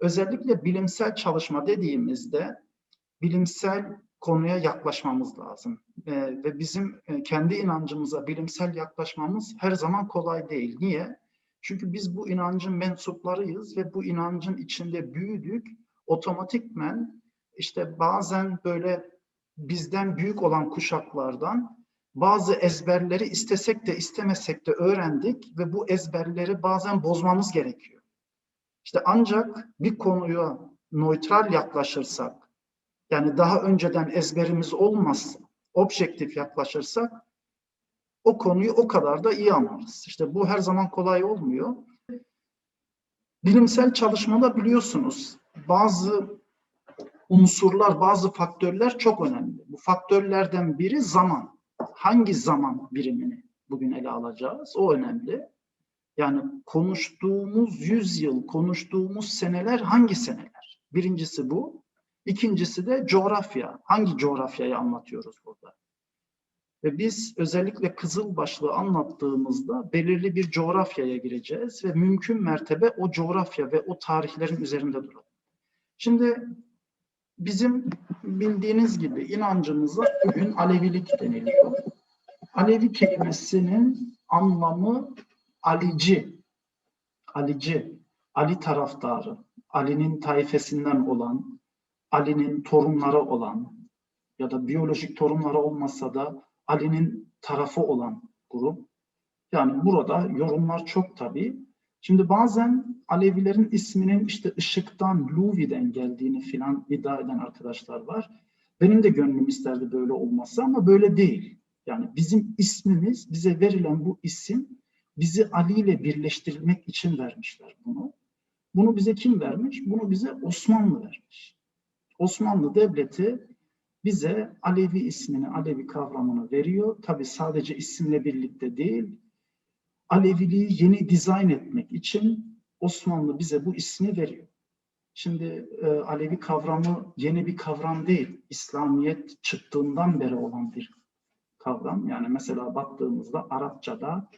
Özellikle bilimsel çalışma dediğimizde bilimsel konuya yaklaşmamız lazım. Ee, ve bizim e, kendi inancımıza bilimsel yaklaşmamız her zaman kolay değil. Niye? Çünkü biz bu inancın mensuplarıyız ve bu inancın içinde büyüdük. Otomatikmen işte bazen böyle bizden büyük olan kuşaklardan bazı ezberleri istesek de istemesek de öğrendik ve bu ezberleri bazen bozmamız gerekiyor. İşte ancak bir konuya nötral yaklaşırsak, yani daha önceden ezberimiz olmazsa, objektif yaklaşırsak o konuyu o kadar da iyi anlarız. İşte bu her zaman kolay olmuyor. Bilimsel çalışmada biliyorsunuz bazı unsurlar, bazı faktörler çok önemli. Bu faktörlerden biri zaman. Hangi zaman birimini bugün ele alacağız? O önemli. Yani konuştuğumuz yüzyıl, konuştuğumuz seneler hangi seneler? Birincisi bu. İkincisi de coğrafya. Hangi coğrafyayı anlatıyoruz burada? Ve biz özellikle Kızılbaşlığı anlattığımızda belirli bir coğrafyaya gireceğiz ve mümkün mertebe o coğrafya ve o tarihlerin üzerinde duralım. Şimdi bizim bildiğiniz gibi inancımıza bugün Alevilik deniliyor. Alevi kelimesinin anlamı Alici, Alici, Ali taraftarı, Ali'nin taifesinden olan, Ali'nin torunları olan ya da biyolojik torunları olmasa da Ali'nin tarafı olan grup. Yani burada yorumlar çok tabii. Şimdi bazen Alevilerin isminin işte ışıktan, Luvi'den geldiğini filan iddia eden arkadaşlar var. Benim de gönlüm isterdi böyle olması ama böyle değil. Yani bizim ismimiz, bize verilen bu isim bizi Ali ile birleştirilmek için vermişler bunu. Bunu bize kim vermiş? Bunu bize Osmanlı vermiş. Osmanlı Devleti bize Alevi ismini, Alevi kavramını veriyor. Tabi sadece isimle birlikte değil, Aleviliği yeni dizayn etmek için Osmanlı bize bu ismi veriyor. Şimdi e, Alevi kavramı yeni bir kavram değil. İslamiyet çıktığından beri olan bir kavram. Yani mesela baktığımızda Arapçada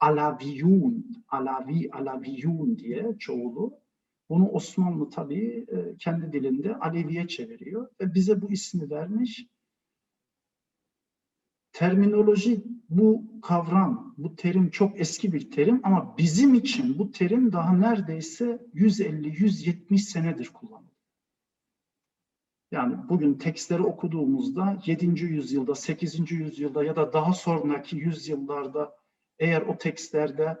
Alaviyun, Alavi, Alaviyun diye çoğulu. Bunu Osmanlı tabii e, kendi dilinde Aleviye çeviriyor ve bize bu ismi vermiş. Terminoloji, bu kavram, bu terim çok eski bir terim ama bizim için bu terim daha neredeyse 150-170 senedir kullanılıyor. Yani bugün tekstleri okuduğumuzda 7. yüzyılda, 8. yüzyılda ya da daha sonraki yüzyıllarda eğer o tekstlerde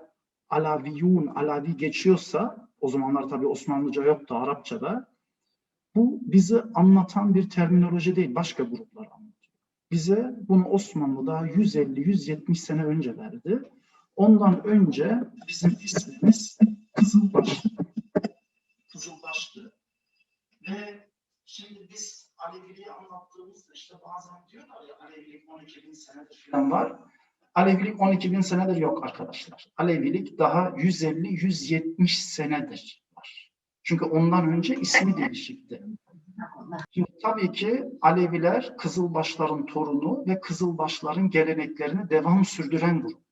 Alaviyun, Alavi geçiyorsa, o zamanlar tabii Osmanlıca yoktu, Arapçada, bu bizi anlatan bir terminoloji değil, başka gruplar anlatıyor. Bize bunu Osmanlı daha 150-170 sene önce verdi. Ondan önce bizim ismimiz Kızılbaşlı. Kızılbaşlı. Ve şimdi biz Aleviliği anlattığımızda işte bazen diyorlar ya Alevilik 12 bin senedir falan var. Alevilik 12 bin senedir yok arkadaşlar. Alevilik daha 150-170 senedir var. Çünkü ondan önce ismi değişikti. Şimdi tabii ki Aleviler Kızılbaşların torunu ve Kızılbaşların geleneklerini devam sürdüren grup.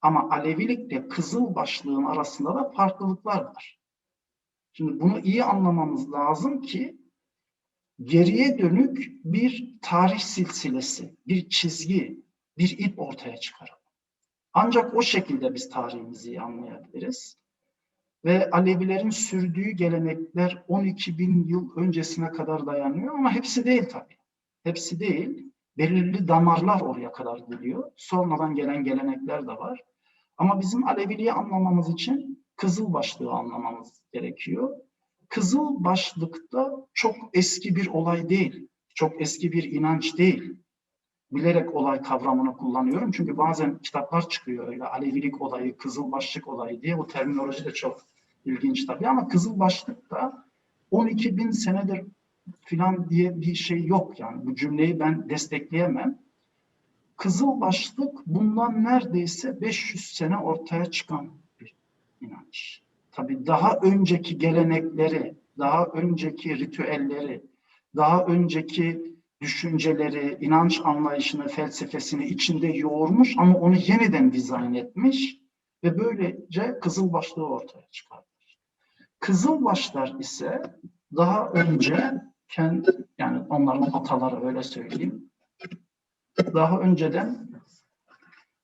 Ama Alevilikle Kızılbaşlığın arasında da farklılıklar var. Şimdi bunu iyi anlamamız lazım ki geriye dönük bir tarih silsilesi, bir çizgi, bir ip ortaya çıkaralım. Ancak o şekilde biz tarihimizi anlayabiliriz. Ve Alevilerin sürdüğü gelenekler 12 bin yıl öncesine kadar dayanıyor ama hepsi değil tabii. Hepsi değil. Belirli damarlar oraya kadar geliyor. Sonradan gelen gelenekler de var. Ama bizim Aleviliği anlamamız için kızıl başlığı anlamamız gerekiyor. Kızıl başlıkta çok eski bir olay değil. Çok eski bir inanç değil bilerek olay kavramını kullanıyorum. Çünkü bazen kitaplar çıkıyor öyle Alevilik olayı, kızıl başlık olayı diye. O terminoloji de çok ilginç tabii ama kızıl başlık da 12 bin senedir filan diye bir şey yok yani. Bu cümleyi ben destekleyemem. Kızıl başlık bundan neredeyse 500 sene ortaya çıkan bir inanç. Tabii daha önceki gelenekleri, daha önceki ritüelleri, daha önceki düşünceleri, inanç anlayışını, felsefesini içinde yoğurmuş ama onu yeniden dizayn etmiş ve böylece kızıl başlığı ortaya çıkarmış. Kızılbaşlar ise daha önce kendi yani onların ataları öyle söyleyeyim. Daha önceden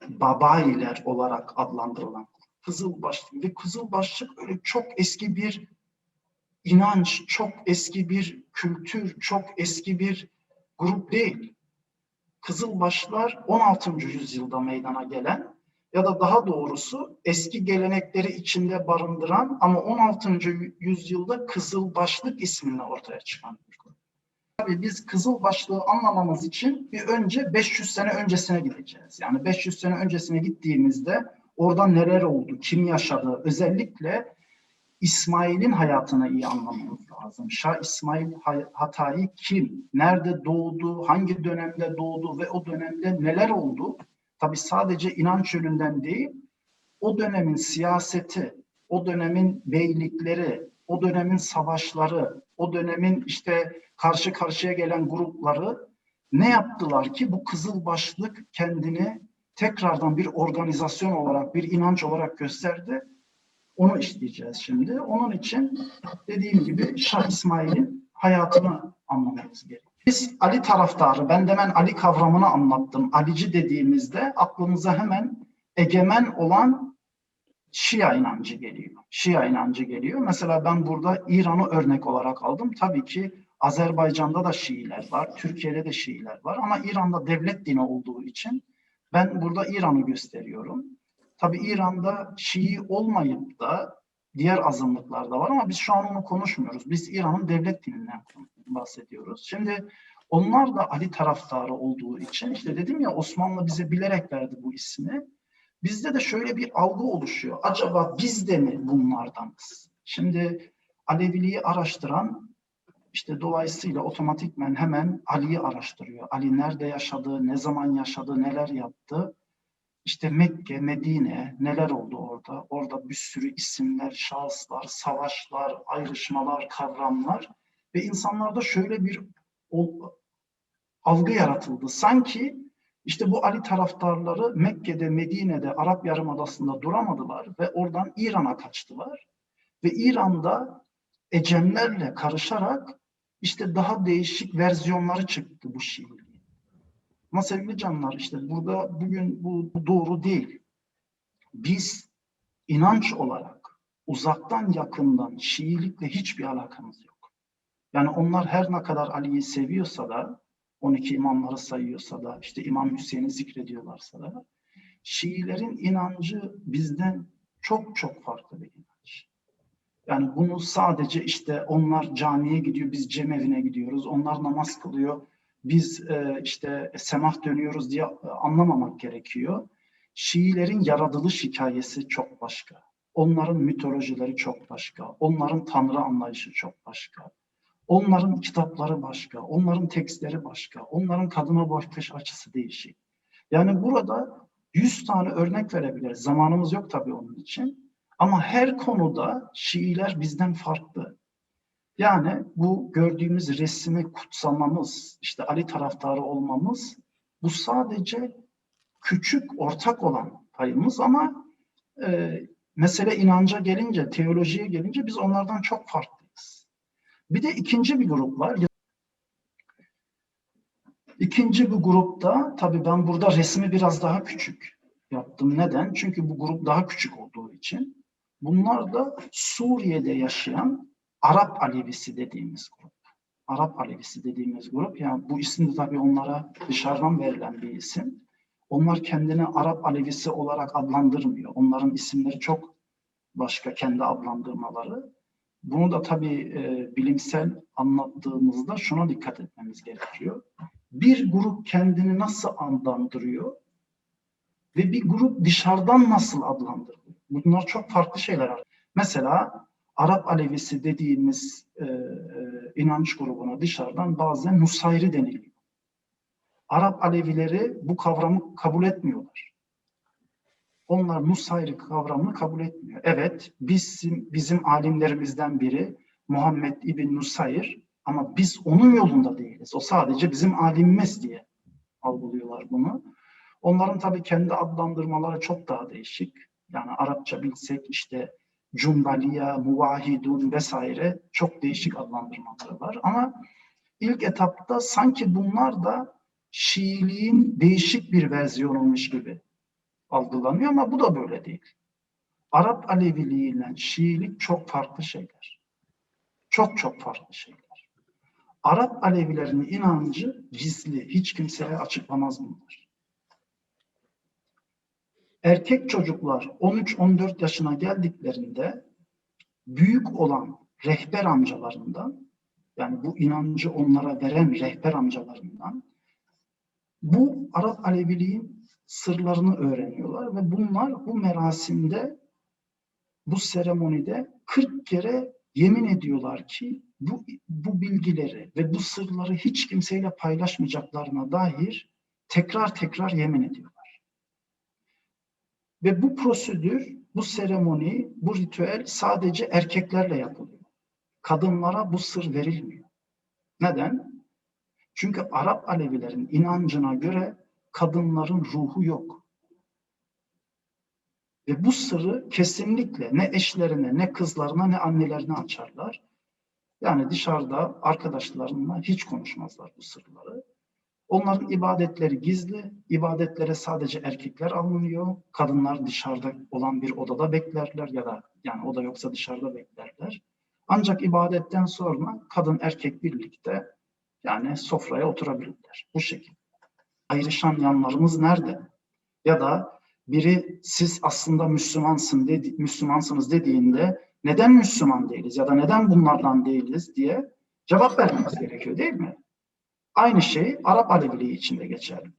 Babayiler olarak adlandırılan Kızılbaşlık ve Kızılbaşlık öyle çok eski bir inanç, çok eski bir kültür, çok eski bir grup değil. Kızılbaşlar 16. yüzyılda meydana gelen ya da daha doğrusu eski gelenekleri içinde barındıran ama 16. yüzyılda Kızılbaşlık isminle ortaya çıkan bir grup. Tabii biz Kızılbaşlığı anlamamız için bir önce 500 sene öncesine gideceğiz. Yani 500 sene öncesine gittiğimizde orada neler oldu, kim yaşadı, özellikle İsmail'in hayatını iyi anlamamız lazım. Şah İsmail Hatayi kim, nerede doğdu, hangi dönemde doğdu ve o dönemde neler oldu? Tabi sadece inanç yönünden değil, o dönemin siyaseti, o dönemin beylikleri, o dönemin savaşları, o dönemin işte karşı karşıya gelen grupları ne yaptılar ki bu Kızılbaşlık kendini tekrardan bir organizasyon olarak, bir inanç olarak gösterdi. Onu işleyeceğiz şimdi. Onun için dediğim gibi Şah İsmail'in hayatını anlamamız gerekiyor. Biz Ali taraftarı, ben demen Ali kavramını anlattım. Alici dediğimizde aklımıza hemen egemen olan Şia inancı geliyor. Şia inancı geliyor. Mesela ben burada İran'ı örnek olarak aldım. Tabii ki Azerbaycan'da da Şiiler var, Türkiye'de de Şiiler var ama İran'da devlet dini olduğu için ben burada İran'ı gösteriyorum. Tabii İran'da Şii olmayıp da diğer azınlıklar da var ama biz şu an onu konuşmuyoruz. Biz İran'ın devlet dininden bahsediyoruz. Şimdi onlar da Ali taraftarı olduğu için işte dedim ya Osmanlı bize bilerek verdi bu ismi. Bizde de şöyle bir algı oluşuyor. Acaba biz de mi bunlardanız? Şimdi Aleviliği araştıran işte dolayısıyla otomatikmen hemen Ali'yi araştırıyor. Ali nerede yaşadı, ne zaman yaşadı, neler yaptı. İşte Mekke, Medine neler oldu orada? Orada bir sürü isimler, şahıslar, savaşlar, ayrışmalar, kavramlar ve insanlarda şöyle bir algı yaratıldı. Sanki işte bu Ali taraftarları Mekke'de, Medine'de, Arap Yarımadası'nda duramadılar ve oradan İran'a kaçtılar. Ve İran'da Ecemlerle karışarak işte daha değişik versiyonları çıktı bu Şiiliğin. Ama sevgili canlar işte burada bugün bu doğru değil. Biz inanç olarak uzaktan yakından Şiilikle hiçbir alakamız yok. Yani onlar her ne kadar Ali'yi seviyorsa da 12 imamları sayıyorsa da işte İmam Hüseyin'i zikrediyorlarsa da Şiilerin inancı bizden çok çok farklı bir inanç. Yani bunu sadece işte onlar camiye gidiyor, biz cemevine gidiyoruz, onlar namaz kılıyor, biz e, işte semah dönüyoruz diye e, anlamamak gerekiyor. Şiilerin yaratılış hikayesi çok başka. Onların mitolojileri çok başka. Onların tanrı anlayışı çok başka. Onların kitapları başka. Onların tekstleri başka. Onların kadına bakış açısı değişik. Yani burada 100 tane örnek verebiliriz. Zamanımız yok tabii onun için. Ama her konuda Şiiler bizden farklı. Yani bu gördüğümüz resmi kutsamamız, işte Ali taraftarı olmamız bu sadece küçük ortak olan payımız ama e, mesele inanca gelince, teolojiye gelince biz onlardan çok farklıyız. Bir de ikinci bir grup var. İkinci bir grupta, tabii ben burada resmi biraz daha küçük yaptım. Neden? Çünkü bu grup daha küçük olduğu için. Bunlar da Suriye'de yaşayan Arap Alevisi dediğimiz grup. Arap Alevisi dediğimiz grup. Yani bu isim de tabii onlara dışarıdan verilen bir isim. Onlar kendini Arap Alevisi olarak adlandırmıyor. Onların isimleri çok başka kendi adlandırmaları. Bunu da tabii e, bilimsel anlattığımızda şuna dikkat etmemiz gerekiyor. Bir grup kendini nasıl adlandırıyor ve bir grup dışarıdan nasıl adlandırıyor? Bunlar çok farklı şeyler. Mesela Arap Alevisi dediğimiz e, e, inanç grubuna dışarıdan bazen Nusayri deniliyor. Arap Alevileri bu kavramı kabul etmiyorlar. Onlar Nusayri kavramını kabul etmiyor. Evet, bizim, bizim alimlerimizden biri Muhammed İbn Nusayr ama biz onun yolunda değiliz. O sadece bizim alimimiz diye algılıyorlar bunu. Onların tabii kendi adlandırmaları çok daha değişik. Yani Arapça bilsek işte Cumbaliya, Muvahidun vesaire çok değişik adlandırmaları var. Ama ilk etapta sanki bunlar da Şiiliğin değişik bir versiyonuymuş gibi algılanıyor ama bu da böyle değil. Arap Aleviliği ile Şiilik çok farklı şeyler. Çok çok farklı şeyler. Arap Alevilerinin inancı gizli. Hiç kimseye açıklamaz bunlar. Erkek çocuklar 13-14 yaşına geldiklerinde büyük olan rehber amcalarından yani bu inancı onlara veren rehber amcalarından bu Arap Aleviliğin sırlarını öğreniyorlar ve bunlar bu merasimde bu seremonide 40 kere yemin ediyorlar ki bu, bu bilgileri ve bu sırları hiç kimseyle paylaşmayacaklarına dair tekrar tekrar yemin ediyorlar. Ve bu prosedür, bu seremoni, bu ritüel sadece erkeklerle yapılıyor. Kadınlara bu sır verilmiyor. Neden? Çünkü Arap Alevilerin inancına göre kadınların ruhu yok. Ve bu sırrı kesinlikle ne eşlerine, ne kızlarına, ne annelerine açarlar. Yani dışarıda arkadaşlarına hiç konuşmazlar bu sırları. Onların ibadetleri gizli, ibadetlere sadece erkekler alınıyor. Kadınlar dışarıda olan bir odada beklerler ya da yani oda yoksa dışarıda beklerler. Ancak ibadetten sonra kadın erkek birlikte yani sofraya oturabilirler. Bu şekilde. Ayrışan yanlarımız nerede? Ya da biri siz aslında Müslümansın dedi, Müslümansınız dediğinde neden Müslüman değiliz ya da neden bunlardan değiliz diye cevap vermemiz gerekiyor değil mi? Aynı şey Arap Aleviliği için de geçerli.